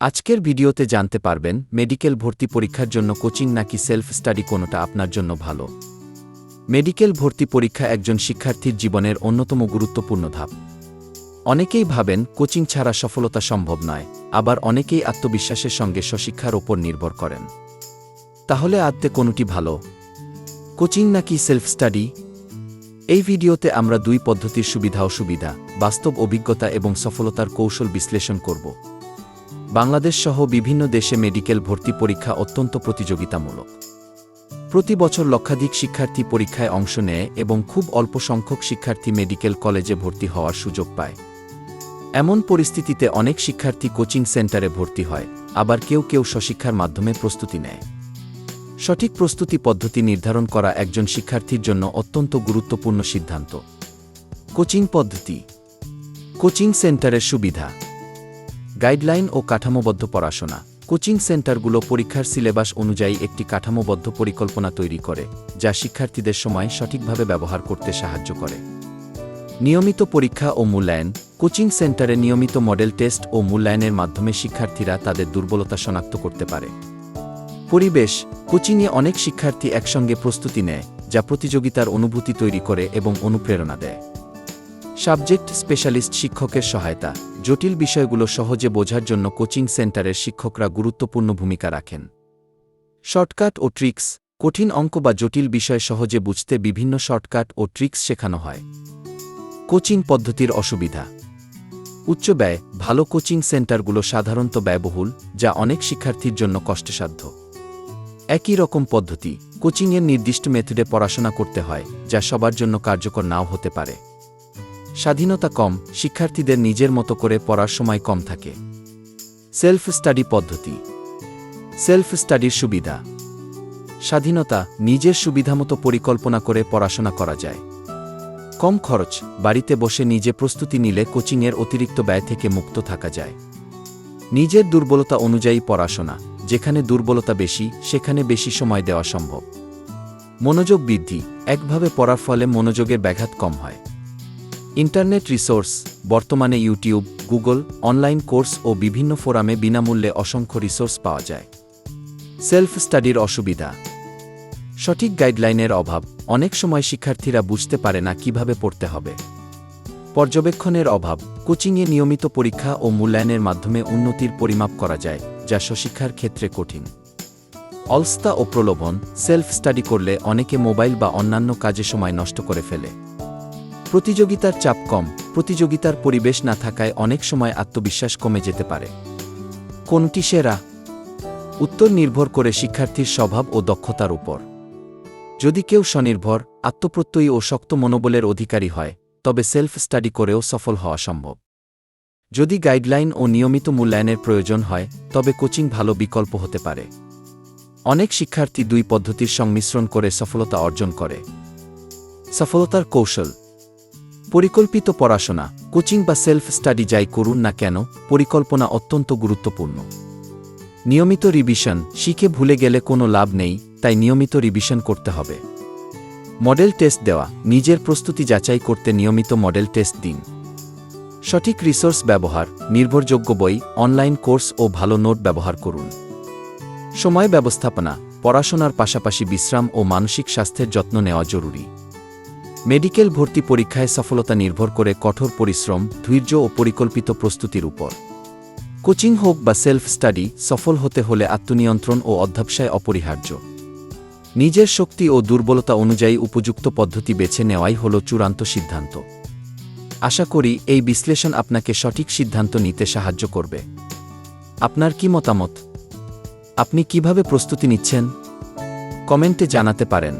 আজকের ভিডিওতে জানতে পারবেন, মেডিকেল ভর্তি পরীক্ষার জন্য কোচিং নাকি সেলফ স্টাডি কোনোটা আপনার জন্য ভালো। মেডিকেল ভর্তি পরীক্ষা একজন শিক্ষার্থীর জীবনের অন্যতম গুরুত্বপূর্ণ ধাপ। অনেকেই ভাবেন, কোচিং ছাড়া সফলতা সম্ভব নয়, আবার অনেকেই আত্মবিশ্বাসের সঙ্গে স্বশিক্ষার ওপর নির্ভর করেন। তাহলে আদতে কোনটি ভালো? কোচিং নাকি সেলফ স্টাডি? এই ভিডিওতে আমরা দুই পদ্ধতির সুবিধা অসুবিধা বাস্তব অভিজ্ঞতা এবং সফলতার কৌশল বিশ্লেষণ করব। বাংলাদেশ সহ বিভিন্ন দেশে মেডিকেল ভর্তি পরীক্ষা অত্যন্ত প্রতিযোগিতামূলক। প্রতি বছর লক্ষাধিক শিক্ষার্থী পরীক্ষায় অংশ নেয় এবং খুব অল্প সংখ্যক শিক্ষার্থী মেডিকেল কলেজে ভর্তি হওয়ার সুযোগ পায়। এমন পরিস্থিতিতে অনেক শিক্ষার্থী কোচিং সেন্টারে ভর্তি হয়, আবার কেউ কেউ স্বশিক্ষার মাধ্যমে প্রস্তুতি নেয়। সঠিক প্রস্তুতি পদ্ধতি নির্ধারণ করা একজন শিক্ষার্থীর জন্য অত্যন্ত গুরুত্বপূর্ণ সিদ্ধান্ত। কোচিং পদ্ধতি। কোচিং সেন্টারের সুবিধা। গাইডলাইন ও কাঠামোবদ্ধ পড়াশোনা। কোচিং সেন্টারগুলো পরীক্ষার সিলেবাস অনুযায়ী একটি কাঠামোবদ্ধ পরিকল্পনা তৈরি করে, যা শিক্ষার্থীদের সময় সঠিকভাবে ব্যবহার করতে সাহায্য করে। নিয়মিত পরীক্ষা ও মূল্যায়ন। কোচিং সেন্টারে নিয়মিত মডেল টেস্ট ও মূল্যায়নের মাধ্যমে শিক্ষার্থীরা তাদের দুর্বলতা শনাক্ত করতে পারে। পরিবেশ। কোচিংয়ে অনেক শিক্ষার্থী একসঙ্গে প্রস্তুতি নেয়, যা প্রতিযোগিতার অনুভূতি তৈরি করে এবং অনুপ্রেরণা দেয়। সাবজেক্ট স্পেশালিস্ট শিক্ষকের সহায়তা। জটিল বিষয়গুলো সহজে বোঝার জন্য কোচিং সেন্টারের শিক্ষকরা গুরুত্বপূর্ণ ভূমিকা রাখেন। শর্টকাট ও ট্রিক্স, কঠিন অঙ্ক বা জটিল বিষয় সহজে বুঝতে বিভিন্ন শর্টকাট ও ট্রিক্স শেখানো হয়। কোচিং পদ্ধতির অসুবিধা। উচ্চ ব্যয়, ভালো কোচিং সেন্টারগুলো সাধারণত ব্যয়বহুল, যা অনেক শিক্ষার্থীর জন্য কষ্টসাধ্য। একই রকম পদ্ধতি, কোচিংয়ের নির্দিষ্ট মেথডে পড়াশোনা করতে হয়, যা সবার জন্য কার্যকর নাও হতে পারে। স্বাধীনতা কম, শিক্ষার্থীদের নিজের মতো করে পড়ার সময় কম থাকে। সেলফ স্টাডি পদ্ধতি। সেলফ স্টাডির সুবিধা। স্বাধীনতা, নিজের সুবিধামতো পরিকল্পনা করে পড়াশোনা করা যায়। কম খরচ, বাড়িতে বসে নিজে প্রস্তুতি নিলে কোচিংয়ের অতিরিক্ত ব্যয় থেকে মুক্ত থাকা যায়। নিজের দুর্বলতা অনুযায়ী পড়াশোনা, যেখানে দুর্বলতা বেশি, সেখানে বেশি সময় দেওয়া সম্ভব। মনোযোগ বৃদ্ধি, একভাবে পড়ার ফলে মনোযোগের ব্যাঘাত কম হয়। ইন্টারনেট রিসোর্স, বর্তমানে ইউটিউব, গুগল, অনলাইন কোর্স ও বিভিন্ন ফোরামে বিনামূল্যে অসংখ্য রিসোর্স পাওয়া যায়। সেলফ স্টাডির অসুবিধা। সঠিক গাইডলাইনের অভাব। অনেক সময় শিক্ষার্থীরা বুঝতে পারে না কীভাবে পড়তে হবে। পর্যবেক্ষণের অভাব। কোচিংয়ে নিয়মিত পরীক্ষা ও মূল্যায়নের মাধ্যমে উন্নতির পরিমাপ করা যায়, যা স্বশিক্ষার ক্ষেত্রে কঠিন। অলস্তা ও প্রলোভন। সেলফ স্টাডি করলে অনেকে মোবাইল বা অন্যান্য কাজে সময় নষ্ট করে ফেলে। প্রতিযোগিতার চাপ কম, প্রতিযোগিতার পরিবেশ না থাকায় অনেক সময় আত্মবিশ্বাস কমে যেতে পারে। কোনটি সেরা? উত্তর নির্ভর করে শিক্ষার্থীর স্বভাব ও দক্ষতার উপর। যদি কেউ স্বনির্ভর, আত্মপ্রত্যয়ী ও শক্ত মনোবলের অধিকারী হয়, তবে সেলফ স্টাডি করেও সফল হওয়া সম্ভব। যদি গাইডলাইন ও নিয়মিত মূল্যায়নের প্রয়োজন হয়, তবে কোচিং ভালো বিকল্প হতে পারে। অনেক শিক্ষার্থী দুই পদ্ধতির সংমিশ্রণ করে সফলতা অর্জন করে। সফলতার কৌশল পরিকল্পিত পড়াশোনা, কোচিং বা সেলফ স্টাডি যাই করুন না কেন, পরিকল্পনা অত্যন্ত গুরুত্বপূর্ণ। নিয়মিত রিভিশন, শিখে ভুলে গেলে কোনো লাভ নেই, তাই নিয়মিত রিভিশন করতে হবে। মডেল টেস্ট দেওয়া, নিজের প্রস্তুতি যাচাই করতে নিয়মিত মডেল টেস্ট দিন। সঠিক রিসোর্স ব্যবহার, নির্ভরযোগ্য বই, অনলাইন কোর্স ও ভালো নোট ব্যবহার করুন। সময় ব্যবস্থাপনা, পড়াশোনার পাশাপাশি বিশ্রাম ও মানসিক স্বাস্থ্যের যত্ন নেওয়া জরুরি। মেডিকেল ভর্তি পরীক্ষায় সফলতা নির্ভর করে কঠোর পরিশ্রম, ধৈর্য ও পরিকল্পিত প্রস্তুতির উপর। কোচিং হোক বা সেলফ স্টাডি, সফল হতে হলে আত্মনিয়ন্ত্রণ ও অধ্যাবসায় অপরিহার্য। নিজের শক্তি ও দুর্বলতা অনুযায়ী উপযুক্ত পদ্ধতি বেছে নেওয়াই হল চূড়ান্ত সিদ্ধান্ত। আশা করি এই বিশ্লেষণ আপনাকে সঠিক সিদ্ধান্ত নিতে সাহায্য করবে। আপনার কি মতামত? আপনি কীভাবে প্রস্তুতি নিচ্ছেন? কমেন্টে জানাতে পারেন।